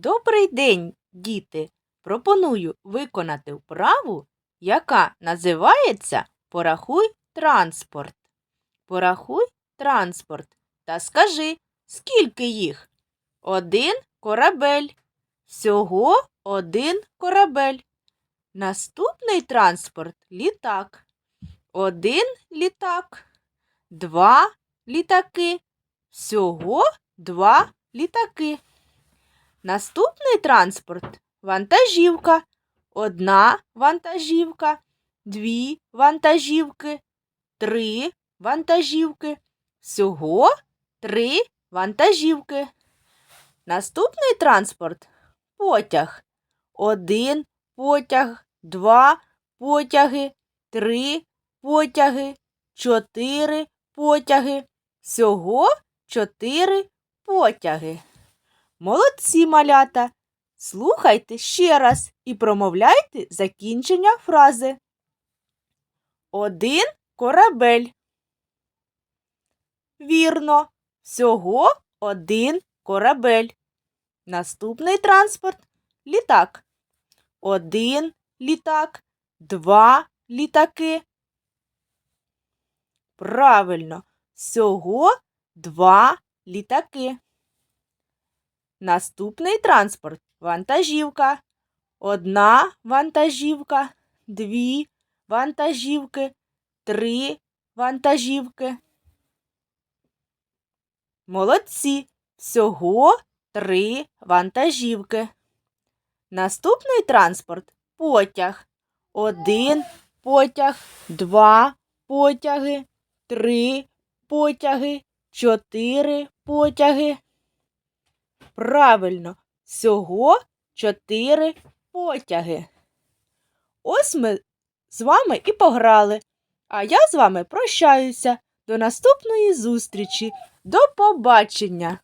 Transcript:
Добрий день, діти! Пропоную виконати вправу, яка називається Порахуй транспорт. Порахуй транспорт та скажи, скільки їх? Один корабель. Всього один корабель. Наступний транспорт літак. Один літак. Два літаки. Всього два літаки. Наступний транспорт вантажівка. Одна вантажівка, дві вантажівки, три вантажівки. Всього три вантажівки. Наступний транспорт потяг. Один потяг, два потяги, три потяги, чотири потяги. Всього чотири потяги. Молодці малята! Слухайте ще раз і промовляйте закінчення фрази. Один корабель. Вірно. Всього один корабель. Наступний транспорт літак. Один літак, два літаки. Правильно. Всього два літаки. Наступний транспорт вантажівка. Одна вантажівка, дві вантажівки, три вантажівки. Молодці. Всього три вантажівки. Наступний транспорт потяг. Один потяг, два потяги, три потяги, чотири потяги. Правильно, всього чотири потяги. Ось ми з вами і пограли. А я з вами прощаюся. До наступної зустрічі. До побачення!